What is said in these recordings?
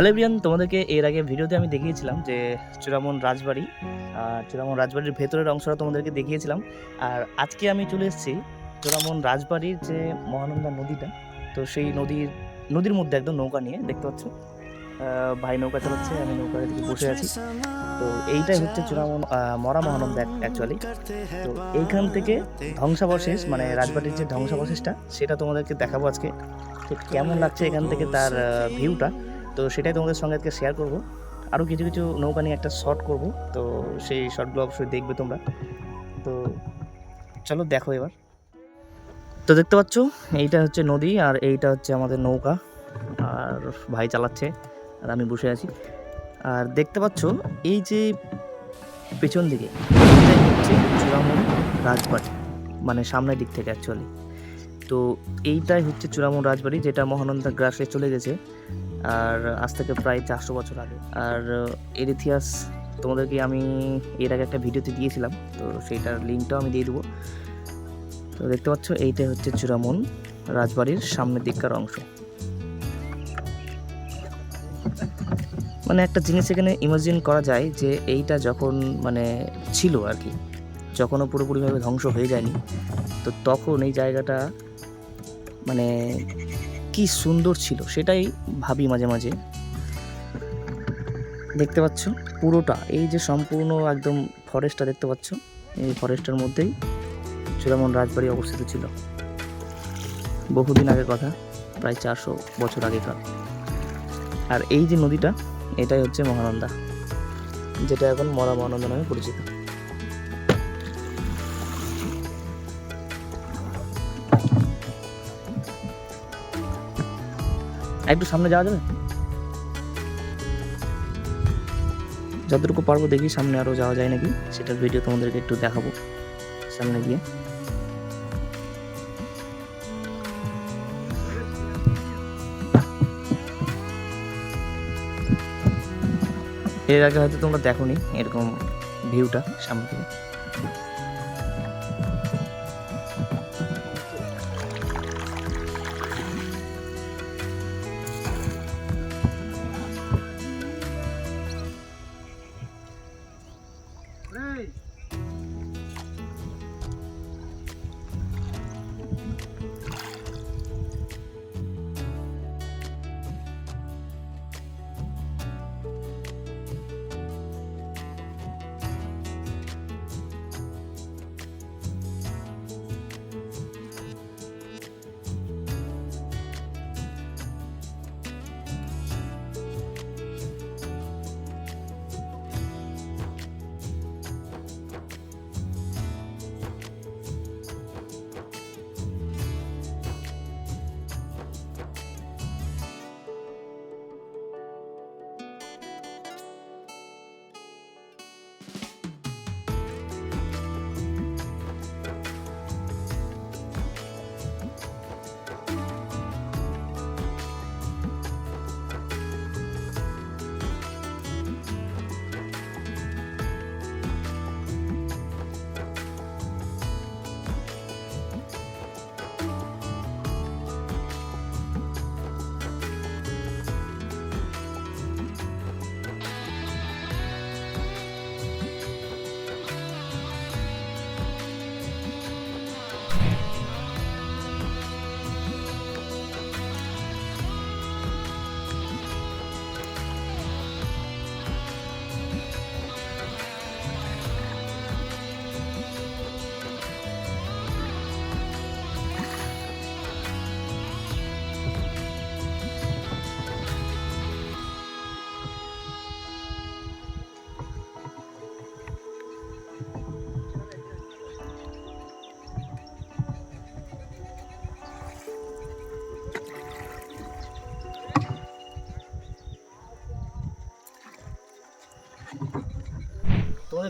Hello everyone তোমাদেরকে এর আগে ভিডিওতে আমি দেখিয়েছিলাম যে চূড়ামন রাজবাড়ি চূড়ামন রাজবাড়ির ভেতরের অংশটা তোমাদেরকে দেখিয়েছিলাম। আর আজকে আমি চলে এসেছি চূড়ামন রাজবাড়ির যে মহানন্দা নদীটা, তো সেই নদীর নদীর মধ্যে একদম নৌকা নিয়ে, দেখতে পাচ্ছ? ভাই নৌকা চালাচ্ছে, আমি নৌকার দিকে বসে আছি। তো এইটাই হচ্ছে চূড়ামন মরা মহানন্দা অ্যাকচুয়ালি তো এইখান থেকে ধ্বংসাবশেষ মানে রাজবাড়ির যে ধ্বংসাবশেষটা, সেটা তোমাদেরকে দেখাবো আজকে। তো কেমন লাগছে এখান থেকে তার ভিউটা তো সেটাই তোমাদের সঙ্গে আজকে শেয়ার করব। আরও কিছু কিছু নৌকা নিয়ে একটা শর্ট করব। তো সেই শর্টগুলো অবশ্যই দেখবে তোমরা। তো চলো দেখো এবার। তো দেখতে পাচ্ছ, এইটা হচ্ছে নদী আর এইটা হচ্ছে আমাদের নৌকা। আর ভাই চালাচ্ছে আর আমি বসে আছি। আর দেখতে পাচ্ছ, এই যে পেছন দিকে হচ্ছে চূড়ামন রাজবাড়ি মানে সামনের দিক থেকে অ্যাকচুয়ালি তো এইটাই হচ্ছে চূড়ামন রাজবাড়ি, যেটা মহানন্দা গ্রাসে চলে গেছে। আর আজ থেকে প্রায় চারশো বছর আগে। আর, এর ইতিহাস তোমাদেরকে আমি এর আগে একটা ভিডিওতে দিয়েছিলাম, তো সেইটার লিঙ্কটাও আমি দিয়ে দেবো। তো দেখতে পাচ্ছ, এইটাই হচ্ছে চূড়ামন রাজবাড়ির সামনের দিককার অংশ। মানে একটা জিনিস এখানে ইমাজিন করা যায় যে এইটা যখন মানে ছিল আর কি, যখনও পুরোপুরিভাবে ধ্বংস হয়ে যায়নি, তো তখন এই জায়গাটা মানে কি সুন্দর ছিল সেটাই ভাবি মাঝে মাঝে। দেখতে পাচ্ছ পুরোটা, এই যে সম্পূর্ণ একদম ফরেস্টটা দেখতে পাচ্ছ, এই ফরেস্টের মধ্যেই চূড়ামন রাজবাড়ি অবস্থিত ছিল। বহুদিন আগের কথা, প্রায় চারশো বছর আগেকার। আর এই যে নদীটা, এটাই হচ্ছে মহানন্দা, যেটা এখন মরা মহানন্দা নামে পরিচিত। একটু সামনে যাওয়া যাবে? যতটুকু পারব দেখি, সামনে আরও যাওয়া যায় নাকি? সেটার ভিডিও তোমাদেরকে একটু দেখাবো, সামনে গিয়ে। এর আগে হয়তো তোমরা দেখোনি এরকম ভিউটা সামনে থেকে।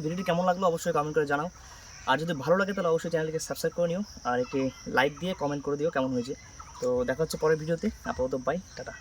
তোমাদের ভিডিওটি কেমন লাগল অবশ্যই কমেন্ট করে জানাও। আর যদি ভালো লাগে তাহলে অবশ্যই চ্যানেলটিকে সাবস্ক্রাইব করে নিও। আর একটি লাইক দিয়ে কমেন্ট করে দিও কেমন হয়েছে। তো দেখা হচ্ছে পরের ভিডিওতে। আপাতত বাই টাটা।